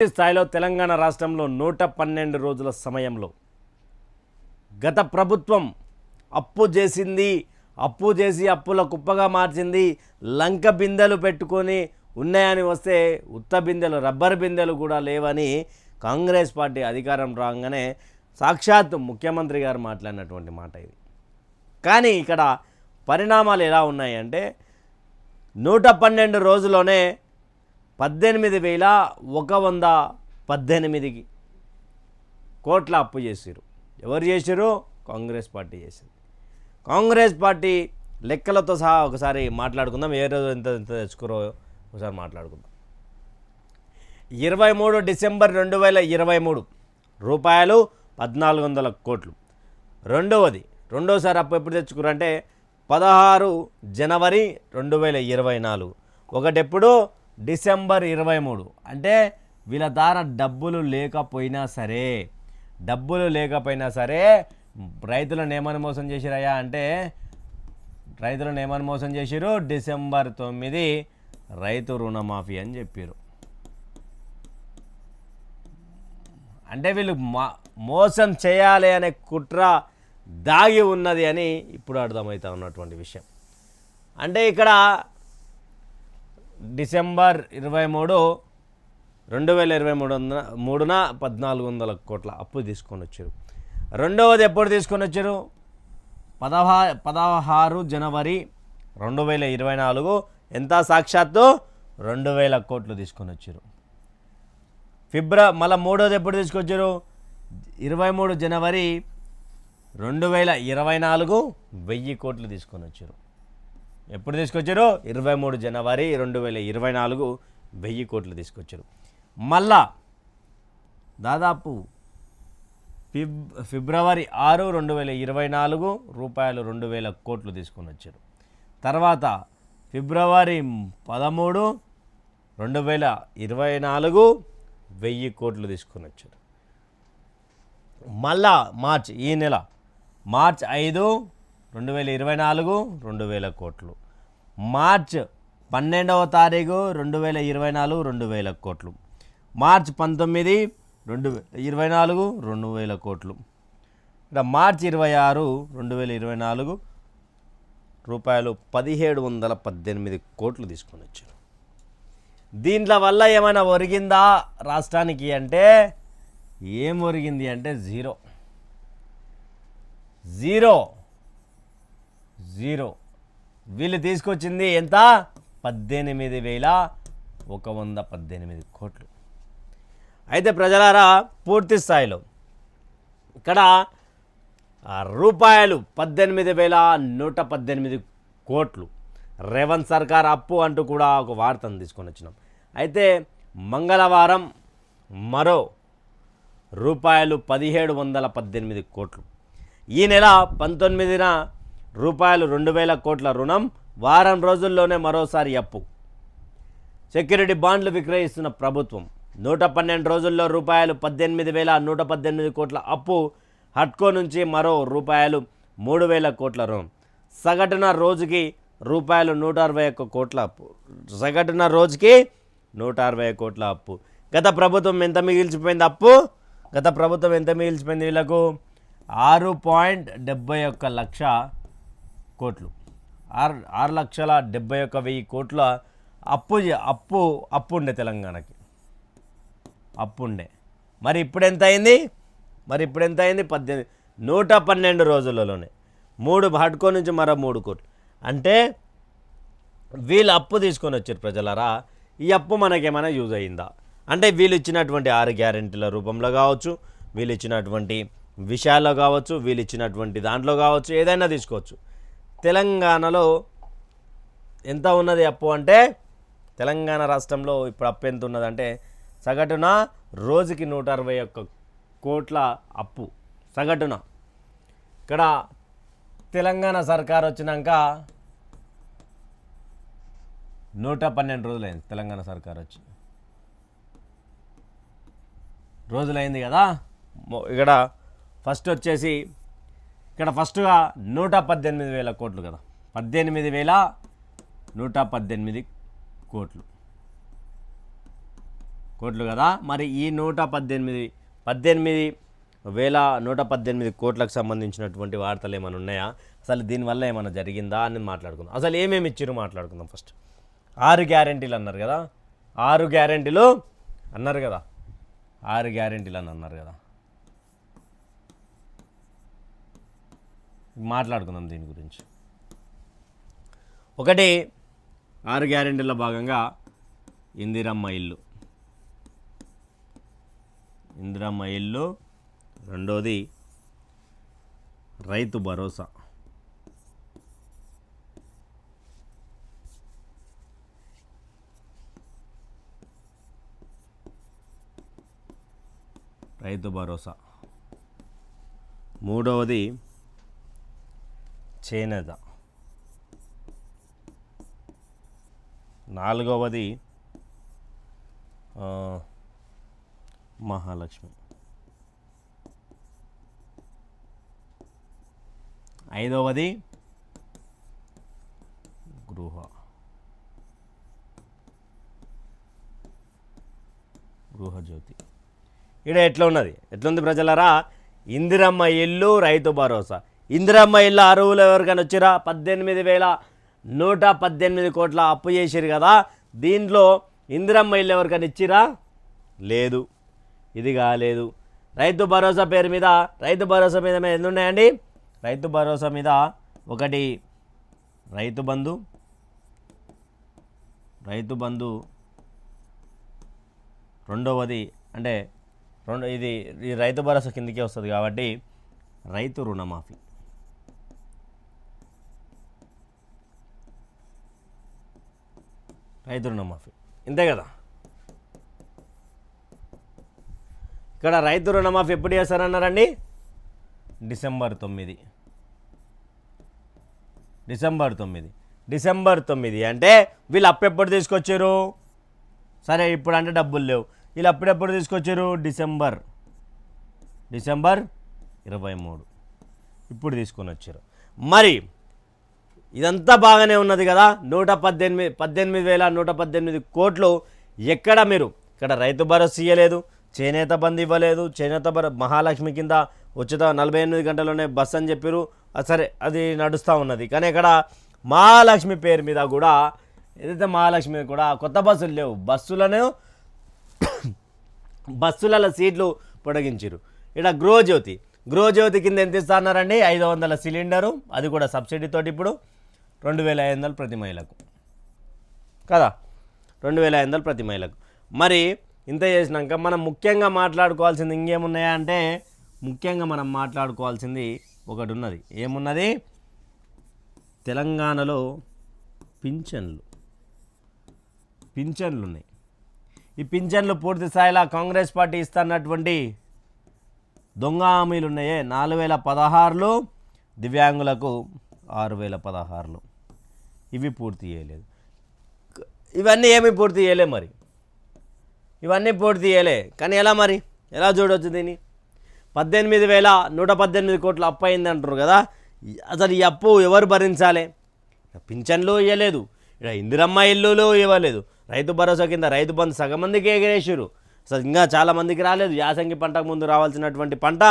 స్థాయిలో తెలంగాణ రాష్ట్రంలో నూట పన్నెండు రోజుల సమయంలో గత ప్రభుత్వం అప్పు చేసింది అప్పు చేసి అప్పుల కుప్పగా మార్చింది లంక బిందెలు పెట్టుకొని ఉన్నాయని వస్తే ఉత్త బిందెలు రబ్బర్ బిందెలు కూడా లేవని కాంగ్రెస్ పార్టీ అధికారం రాగానే సాక్షాత్ ముఖ్యమంత్రి గారు మాట్లాడినటువంటి మాట ఇది. కానీ ఇక్కడ పరిణామాలు ఎలా ఉన్నాయంటే నూట పన్నెండు రోజుల్లోనే పద్దెనిమిది వేల ఒక వంద పద్దెనిమిదికి కోట్ల అప్పు చేశారు ఎవరు చేశారు కాంగ్రెస్ పార్టీ చేసింది. కాంగ్రెస్ పార్టీ లెక్కలతో సహా ఒకసారి మాట్లాడుకుందాం. ఏ రోజు ఎంత ఎంత తెచ్చుకోరో ఒకసారి మాట్లాడుకుందాం. ఇరవై మూడు డిసెంబర్ రెండు వేల ఇరవై మూడు రూపాయలు పద్నాలుగు వందల కోట్లు. రెండవది రెండోసారి అప్పు ఎప్పుడు తెచ్చుకున్నారంటే పదహారు జనవరి రెండు వేల ఇరవై నాలుగు. ఒకటెప్పుడు? డిసెంబర్ ఇరవై మూడు. అంటే వీళ్ళ ద్వారా డబ్బులు లేకపోయినా సరే డబ్బులు లేకపోయినా సరే రైతులను ఏమని మోసం చేసిరయ్యా అంటే రైతులను ఏమని మోసం చేసిరు? డిసెంబర్ తొమ్మిది రైతు రుణమాఫీ అని చెప్పారు. అంటే వీళ్ళు మోసం చేయాలి అనే కుట్ర దాగి ఉన్నది అని ఇప్పుడు అర్థమవుతా ఉన్నటువంటి విషయం. అంటే ఇక్కడ డిసెంబర్ ఇరవై మూడు రెండు వేల ఇరవై మూడు వందల మూడున పద్నాలుగు వందల కోట్ల అప్పు తీసుకొని వచ్చారు. రెండవది ఎప్పుడు తీసుకొని వచ్చారు? పదహా పదహారు జనవరి రెండు వేల ఇరవై నాలుగు. ఎంత సాక్షాత్తు? రెండు వేల కోట్లు తీసుకొని వచ్చారు. ఫిబ్ర మళ్ళీ మూడోది ఎప్పుడు తీసుకొచ్చారు ఇరవై మూడు జనవరి రెండు వేల ఇరవై నాలుగు వెయ్యి కోట్లు తీసుకొని వచ్చారు. ఎప్పుడు తీసుకొచ్చారు? ఇరవై మూడు జనవరి రెండు వేల ఇరవై నాలుగు వెయ్యి కోట్లు తీసుకొచ్చారు. మళ్ళా దాదాపు ఫిబ్ ఫిబ్రవరి ఆరు రెండు వేల ఇరవై నాలుగు రూపాయలు రెండు వేల కోట్లు తీసుకొని వచ్చారు. తర్వాత ఫిబ్రవరి పదమూడు రెండు వేల ఇరవై నాలుగు వెయ్యి కోట్లు తీసుకొని వచ్చారు. మళ్ళా మార్చ్ ఈ నెల మార్చ్ ఐదు రెండు వేల ఇరవై నాలుగు రెండు వేల కోట్లు. మార్చ్ పన్నెండవ తారీఖు రెండు వేల ఇరవై నాలుగు రెండు వేల కోట్లు. మార్చ్ పంతొమ్మిది రెండు ఇరవై నాలుగు రెండు వేల కోట్లు. ఇక్కడ మార్చ్ ఇరవై ఆరు రెండు వేల ఇరవై నాలుగు రూపాయలు పదిహేడు వందల పద్దెనిమిది కోట్లు తీసుకొని వచ్చారు. దీంట్లో వల్ల ఏమైనా ఒరిగిందా రాష్ట్రానికి అంటే ఏం ఒరిగింది అంటే జీరో. జీరో. జీరో. వీళ్ళు తీసుకొచ్చింది ఎంత? పద్దెనిమిది వేల ఒక వంద పద్దెనిమిది కోట్లు. అయితే ప్రజలారా పూర్తి స్థాయిలో ఇక్కడ రూపాయలు పద్దెనిమిది వేల నూట పద్దెనిమిది కోట్లు. రేవంత్ సర్కార్ అప్పు అంటూ కూడా ఒక వార్తను తీసుకొని వచ్చినాం. అయితే మంగళవారం మరో రూపాయలు పదిహేడు వందల పద్దెనిమిది కోట్లు. ఈ నెల పంతొమ్మిదిన రూపాయలు రెండు వేల కోట్ల రుణం వారం రోజుల్లోనే మరోసారి అప్పు. సెక్యూరిటీ బాండ్లు విక్రయిస్తున్న ప్రభుత్వం. నూట పన్నెండు రోజుల్లో రూపాయలు పద్దెనిమిది వేల నూట పద్దెనిమిది కోట్ల అప్పు హట్కో నుంచి మరో రూపాయలు మూడు వేల కోట్ల రుణం. సగటున రోజుకి రూపాయలు నూట అరవై ఒక్క కోట్ల అప్పు. సగటున రోజుకి నూట అరవై కోట్ల అప్పు. గత ప్రభుత్వం ఎంత మిగిల్చిపోయింది అప్పు? గత ప్రభుత్వం ఎంత మిగిల్చిపోయింది వీళ్ళకు? ఆరు పాయింట్ డెబ్బై ఒక్క లక్ష కోట్లు. ఆరు ఆరు లక్షల డెబ్బై ఒక్క వెయ్యి కోట్ల అప్పు అప్పు అప్పు ఉండే తెలంగాణకి. అప్పు ఉండే. మరి ఇప్పుడు ఎంత అయింది? మరి ఇప్పుడు ఎంత అయింది? పద్దెనిమిది నూట పన్నెండు రోజులలోనే. మూడు హడ్కో నుంచి మరో మూడు కోట్లు. అంటే వీళ్ళు అప్పు తీసుకొని వచ్చారు ప్రజలరా? ఈ అప్పు మనకేమైనా యూజ్ అయిందా? అంటే వీళ్ళు ఇచ్చినటువంటి ఆరు గ్యారెంటీల రూపంలో కావచ్చు వీళ్ళు ఇచ్చినటువంటి విషయాల్లో కావచ్చు వీళ్ళు ఇచ్చినటువంటి దాంట్లో కావచ్చు ఏదైనా తీసుకోవచ్చు. తెలంగాణలో ఎంత ఉన్నది అప్పు అంటే తెలంగాణ రాష్ట్రంలో ఇప్పుడు అప్పు ఎంత ఉన్నదంటే సగటున రోజుకి నూట అరవై ఒక్క కోట్ల అప్పు. సగటున. ఇక్కడ తెలంగాణ సర్కార్ వచ్చినాక నూట పన్నెండు రోజులైంది తెలంగాణ సర్కార్ వచ్చి. రోజులైంది కదా? ఇక్కడ ఫస్ట్ వచ్చేసి ఇక్కడ ఫస్ట్గా నూట పద్దెనిమిది వేల కోట్లు కదా. పద్దెనిమిది వేల నూట పద్దెనిమిది కోట్లు. కోట్లు కదా. మరి ఈ నూట పద్దెనిమిది పద్దెనిమిది వేల నూట పద్దెనిమిది కోట్లకు సంబంధించినటువంటి వార్తలు ఏమైనా ఉన్నాయా? అసలు దీనివల్ల ఏమైనా జరిగిందా అని మాట్లాడుకుందాం. అసలు ఏమేమి ఇచ్చారు మాట్లాడుకుందాం ఫస్ట్ ఆరు గ్యారెంటీలు అన్నారు కదా. ఆరు గ్యారెంటీలు అన్నారు కదా. ఆరు గ్యారెంటీలు అని అన్నారు కదా. మాట్లాడుకుందాం దీని గురించి. ఒకటి ఆరు గ్యారెంటీల భాగంగా ఇందిరమ్మ ఇల్లు. ఇందిరమ్మ ఇల్లు రెండోది రైతు భరోసా. రైతు భరోసా. మూడవది చేనేత. నాలుగవది మహాలక్ష్మి. ఐదవది గృహ. గృహజ్యోతి. ఇక్కడ ఎట్లా ఉన్నది? ఎట్లుంది ప్రజలరా? ఇందిరమ్మ ఇల్లు రైతు భరోసా. ఇందిరమ్మ ఇళ్ళ అరువులు ఎవరికైనా వచ్చిరా? పద్దెనిమిది వేల నూట పద్దెనిమిది కోట్ల అప్పు చేసిరు కదా. దీంట్లో ఇందిరమ్మ ఇల్లు ఎవరికైనా ఇచ్చిరా? లేదు. ఇది కాలేదు. రైతు భరోసా పేరు మీద రైతు భరోసా మీద మీద ఎన్ని ఉన్నాయండి? రైతు భరోసా మీద ఒకటి. రైతు బంధు. రైతు బంధు రెండవది అంటే రెండు ఇది ఈ రైతు భరోసా కిందకే వస్తుంది కాబట్టి రైతు రుణమాఫీ. రైతు రుణమాఫీ. ఇంతే కదా? ఇక్కడ రైతు రుణమాఫీ ఎప్పుడు చేస్తారన్నారండి? డిసెంబర్ తొమ్మిది. డిసెంబర్ తొమ్మిది. డిసెంబర్ తొమ్మిది అంటే వీళ్ళు అప్పెప్పుడు తీసుకొచ్చారు? సరే ఇప్పుడు అంటే డబ్బులు లేవు. వీళ్ళు అప్పుడెప్పుడు తీసుకొచ్చారు? డిసెంబర్. డిసెంబర్ ఇరవై మూడు. ఇప్పుడు తీసుకొని వచ్చారు. మరి ఇదంతా బాగానే ఉన్నది కదా. నూట పద్దెనిమిది పద్దెనిమిది వేల నూట పద్దెనిమిది కోట్లు ఎక్కడ మీరు? ఇక్కడ రైతు భరోసా ఇవ్వలేదు చేనేత బంద్ ఇవ్వలేదు చేనేత భర మహాలక్ష్మి కింద ఉచిత నలభై ఎనిమిది గంటల్లోనే బస్ అని చెప్పారు సరే అది నడుస్తూ ఉన్నది. కానీ ఇక్కడ మహాలక్ష్మి పేరు మీద కూడా ఏదైతే మహాలక్ష్మి కూడా కొత్త బస్సులు లేవు. బస్సులను బస్సులలో సీట్లు పొడిగించారు ఇక్కడ గృహజ్యోతి. గృహజ్యోతి కింద ఎంత ఇస్తా ఇస్తున్నారండి? ఐదు వందల సిలిండరు. అది కూడా సబ్సిడీతోటి ఇప్పుడు. రెండు వేల ఐదు వందలు ప్రతి మహిళకు. కదా? రెండు వేల ఐదు వందలు ప్రతి మహిళకు. మరి ఇంత చేసినాక మనం ముఖ్యంగా మాట్లాడుకోవాల్సింది ఇంకేమున్నాయా అంటే ముఖ్యంగా మనం మాట్లాడుకోవాల్సింది ఒకటి ఉన్నది ఏమున్నది? తెలంగాణలో పింఛన్లు. పింఛన్లు ఉన్నాయి ఈ పింఛన్లు పూర్తి స్థాయిలో కాంగ్రెస్ పార్టీ ఇస్తున్నటువంటి దొంగ హామీలు ఉన్నాయే నాలుగు వేల పదహారులు దివ్యాంగులకు ఆరు వేల పదహారులు. ఇవి పూర్తి చేయలేదు. ఇవన్నీ ఏమి పూర్తి చేయలే మరి. ఇవన్నీ పూర్తి చేయలే. కానీ ఎలా మరి? ఎలా చూడవచ్చు దీన్ని? పద్దెనిమిది వేల నూట పద్దెనిమిది కోట్లు అప్పు అయింది అంటారు కదా. అసలు ఈ అప్పు ఎవరు భరించాలి? పింఛన్లు ఇవ్వలేదు ఇక్కడ ఇందిరమ్మ ఇల్లులు ఇవ్వలేదు. రైతు భరోసా కింద రైతు బంధు సగం మందికి ఎగిరేసారు అసలు ఇంకా చాలామందికి రాలేదు. యాసంగి పంటకు ముందు రావాల్సినటువంటి పంట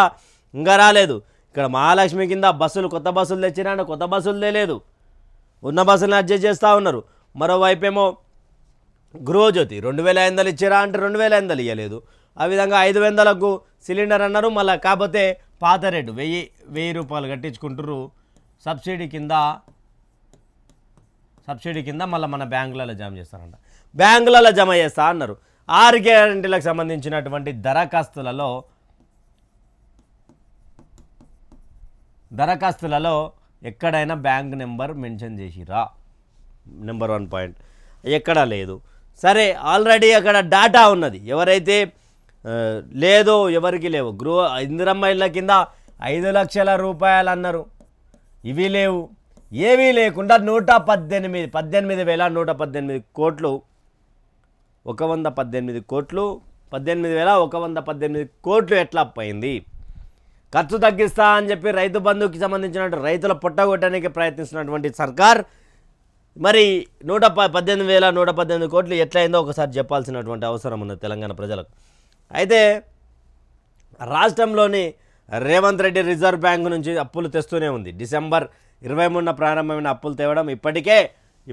ఇంకా రాలేదు. ఇక్కడ మహాలక్ష్మి కింద బస్సులు కొత్త బస్సులు తెచ్చినా కొత్త బస్సులు తెలియదు ఉన్న బస్సులను అడ్జస్ట్ చేస్తూ ఉన్నారు. మరోవైపేమో గృహజ్యోతి రెండు వేల ఐదు ఇచ్చారా అంటే రెండు వేల ఐదు ఇవ్వలేదు ఆ విధంగా ఐదు వందలకు సిలిండర్ అన్నారు. మళ్ళీ కాకపోతే పాత రేటు వెయ్యి వెయ్యి రూపాయలు కట్టించుకుంటారు సబ్సిడీ కింద సబ్సిడీ కింద మళ్ళీ మన బ్యాంకులలో జమ చేస్తారంట. బ్యాంకులలో జమ చేస్తా అన్నారు. ఆరు గ్యారంటీలకు సంబంధించినటువంటి దరఖాస్తులలో దరఖాస్తులలో ఎక్కడైనా బ్యాంక్ నెంబర్ మెన్షన్ చేసిరా? Number one point. ఎక్కడా లేదు. సరే ఆల్రెడీ అక్కడ డాటా ఉన్నది. ఎవరైతే లేదో ఎవరికి లేవు. గృహ ఇందిరమ్మ ఇళ్ళ కింద ఐదు లక్షల రూపాయలు అన్నారు. ఇవి లేవు. ఏవీ లేకుండా నూట పద్దెనిమిది పద్దెనిమిది వేల నూట పద్దెనిమిది కోట్లు ఒక వంద పద్దెనిమిది కోట్లు పద్దెనిమిది వేల ఒక వంద పద్దెనిమిది కోట్లు ఎట్లా అయింది ఖర్చు తగ్గిస్తా అని చెప్పి రైతు బంధుకి సంబంధించినటువంటి రైతుల పొట్టగొట్టడానికి ప్రయత్నిస్తున్నటువంటి సర్కార్ మరి నూట ప పద్దెనిమిది వేల నూట పద్దెనిమిది కోట్లు ఎట్లయిందో ఒకసారి చెప్పాల్సినటువంటి అవసరం ఉంది తెలంగాణ ప్రజలకు. అయితే రాష్ట్రంలోని రేవంత్ రెడ్డి రిజర్వ్ బ్యాంక్ నుంచి అప్పులు తెస్తూనే ఉంది. డిసెంబర్ ఇరవై మూడున ప్రారంభమైన అప్పులు తేవడం ఇప్పటికే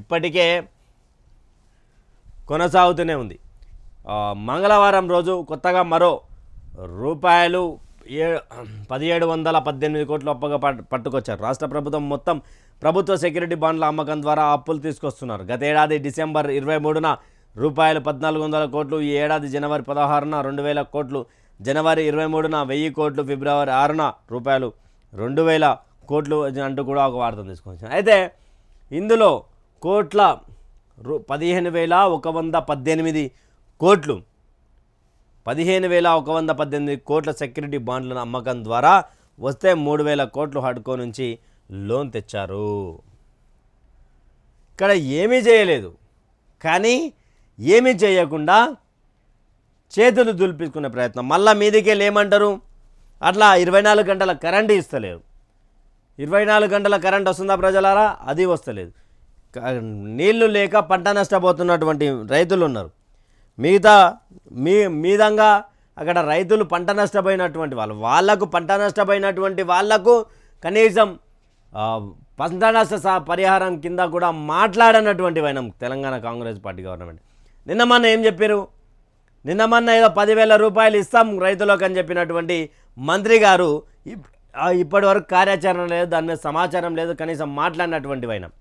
ఇప్పటికే కొనసాగుతూనే ఉంది. మంగళవారం రోజు కొత్తగా మరో రూపాయలు ఏ పదిహేడు వందల పద్దెనిమిది కోట్లు అప్పగా పట్టుకొచ్చారు. రాష్ట్ర ప్రభుత్వం మొత్తం ప్రభుత్వ సెక్యూరిటీ బాండ్ల అమ్మకం ద్వారా అప్పులు తీసుకొస్తున్నారు. గత ఏడాది డిసెంబర్ ఇరవై మూడున రూపాయలు పద్నాలుగు వందల కోట్లు ఈ ఏడాది జనవరి పదహారున రెండు వేల కోట్లు జనవరి ఇరవై మూడున వెయ్యి కోట్లు ఫిబ్రవరి ఆరున రూపాయలు రెండు వేల కోట్లు అంటూ కూడా ఒక వార్త తీసుకొచ్చాం అయితే ఇందులో కోట్ల రు పదిహేను వేల ఒక వంద పద్దెనిమిది కోట్లు పదిహేను వేల ఒక వంద పద్దెనిమిది కోట్ల సెక్యూరిటీ బాండ్ల అమ్మకం ద్వారా వస్తే మూడు వేల కోట్లు హడ్కో నుంచి లోన్ తెచ్చారు. ఇక్కడ ఏమీ చేయలేదు. కానీ ఏమీ చేయకుండా చేతులు దులిపించుకునే ప్రయత్నం. మళ్ళీ మీదికే లేమంటారు అట్లా ఇరవై నాలుగు గంటల కరెంటు ఇస్తలేరు. ఇరవై నాలుగు గంటల కరెంట్ వస్తుందా ప్రజలారా? అది వస్తలేదు. క- నీళ్ళు లేక పంట నష్టపోతున్నటువంటి రైతులు ఉన్నారు. మిగతా మీ మీదంగా అక్కడ రైతులు పంట నష్టపోయినటువంటి వాళ్ళు వాళ్ళకు పంట నష్టపోయినటువంటి వాళ్ళకు కనీసం పంట నష్ట పరిహారం కింద కూడా మాట్లాడనటువంటి వైనం తెలంగాణ కాంగ్రెస్ పార్టీ గవర్నమెంట్. నిన్న మొన్న ఏం చెప్పారు? నిన్న మొన్న ఏదో పదివేల రూపాయలు ఇస్తాం రైతులకు అని చెప్పినటువంటి మంత్రి గారు ఇప్- ఇప్పటి వరకు కార్యాచరణ లేదు దాని మీద సమాచారం లేదు కనీసం మాట్లాడినటువంటి వైనం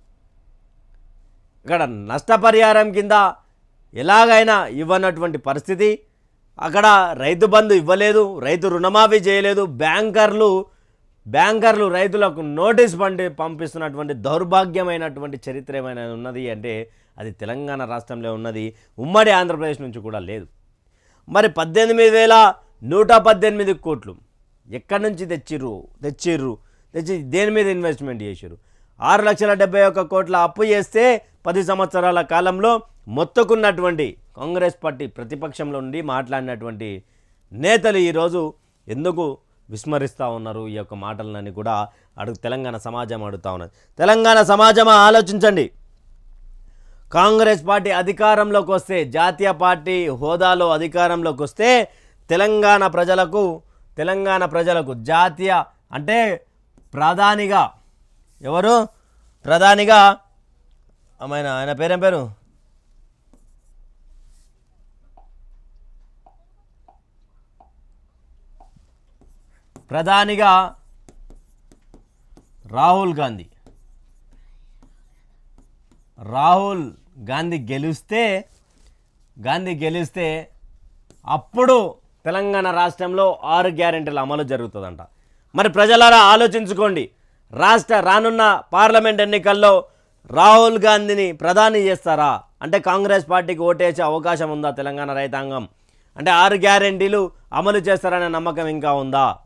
ఇక్కడ నష్టపరిహారం కింద ఎలాగైనా ఇవ్వనటువంటి పరిస్థితి. అక్కడ రైతు బంధు ఇవ్వలేదు రైతు రుణమాఫీ చేయలేదు బ్యాంకర్లు బ్యాంకర్లు రైతులకు నోటీస్ పండి పంపిస్తున్నటువంటి దౌర్భాగ్యమైనటువంటి చరిత్ర ఏమైనా ఉన్నది అంటే అది తెలంగాణ రాష్ట్రంలో ఉన్నది ఉమ్మడి ఆంధ్రప్రదేశ్ నుంచి కూడా లేదు. మరి పద్దెనిమిది వేల నూట పద్దెనిమిది కోట్లు ఎక్కడి నుంచి తెచ్చిర్రు తెచ్చిర్రు తెచ్చి దేని మీద ఇన్వెస్ట్మెంట్ చేసిర్రు? ఆరు లక్షల డెబ్బై ఒక్క కోట్ల అప్పు చేస్తే పది సంవత్సరాల కాలంలో మొత్తుకున్నటువంటి కాంగ్రెస్ పార్టీ ప్రతిపక్షంలో ఉండి మాట్లాడినటువంటి నేతలు ఈరోజు ఎందుకు విస్మరిస్తూ ఉన్నారు? ఈ యొక్క మాటలని కూడా అడుగు తెలంగాణ సమాజం అడుగుతా ఉన్నది. తెలంగాణ సమాజం ఆలోచించండి. కాంగ్రెస్ పార్టీ అధికారంలోకి వస్తే జాతీయ పార్టీ హోదాలో అధికారంలోకి వస్తే తెలంగాణ ప్రజలకు తెలంగాణ ప్రజలకు జాతీయ అంటే ప్రధానిగా ఎవరు? ప్రధానిగా? ఆయన ఆయన పేరేం పేరు? ప్రధానిగా రాహుల్ గాంధీ. రాహుల్ గాంధీ గెలిస్తే గాంధీ గెలిస్తే అప్పుడు తెలంగాణ రాష్ట్రంలో ఆరు గ్యారెంటీల అమలు జరుగుతుందంట. మరి ప్రజలారా ఆలోచించుకోండి. రాష్ట్ర రానున్న పార్లమెంట్ ఎన్నికల్లో రాహుల్ గాంధీని ప్రధాని చేస్తారా? అంటే కాంగ్రెస్ పార్టీకి ఓటేసే అవకాశం ఉందా తెలంగాణ రైతాంగం? అంటే ఆరు గ్యారెంటీలు అమలు చేస్తారనే నమ్మకం ఇంకా ఉందా?